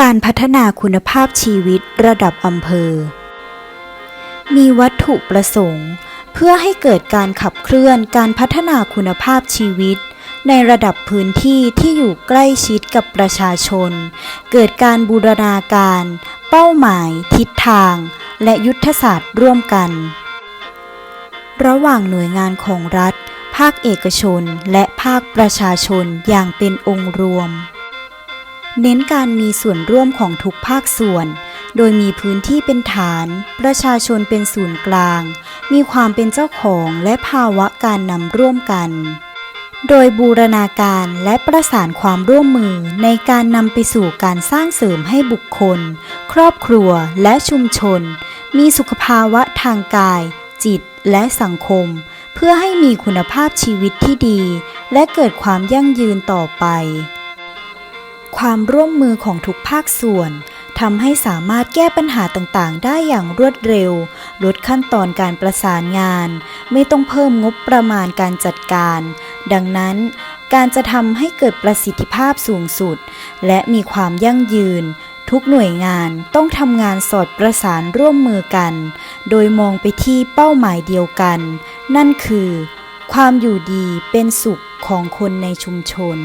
การพัฒนาคุณภาพชีวิตระดับอำเภอ มีวัตถุประสงค์ เพื่อให้เกิดการขับเคลื่อนการพัฒนาคุณภาพชีวิต ในระดับพื้นที่ที่อยู่ใกล้ชิดกับประชาชน เกิดการบูรณาการ เป้าหมาย ทิศทาง และยุทธศาสตร์ร่วมกัน ระหว่างหน่วยงานของรัฐ ภาคเอกชน และภาคประชาชนอย่างเป็นองค์รวม เน้นการมีส่วนร่วมของทุกภาคส่วน โดยมีพื้นที่เป็นฐาน ประชาชนเป็นศูนย์กลาง มีความเป็นเจ้าของและภาวะการนำร่วมกัน โดยบูรณาการและประสานความร่วมมือในการนำไปสู่การสร้างเสริมให้บุคคล ครอบครัวและชุมชน มีสุขภาวะทางกาย จิตและสังคม เพื่อให้มีคุณภาพชีวิตที่ดี และเกิดความยั่งยืนต่อไป ความร่วมมือของทุกภาคส่วนทำให้สามารถแก้ปัญหาต่างๆ ได้อย่างรวดเร็ว ลดขั้นตอนการประสานงาน ไม่ต้องเพิ่มงบประมาณการจัดการ ดังนั้นการจะทำให้เกิดประสิทธิภาพสูงสุด และมีความยั่งยืน ทุกหน่วยงานต้องทำงานสอดประสานร่วมมือกัน โดยมองไปที่เป้าหมายเดียวกัน นั่นคือ ความอยู่ดีเป็นสุขของคนในชุมชน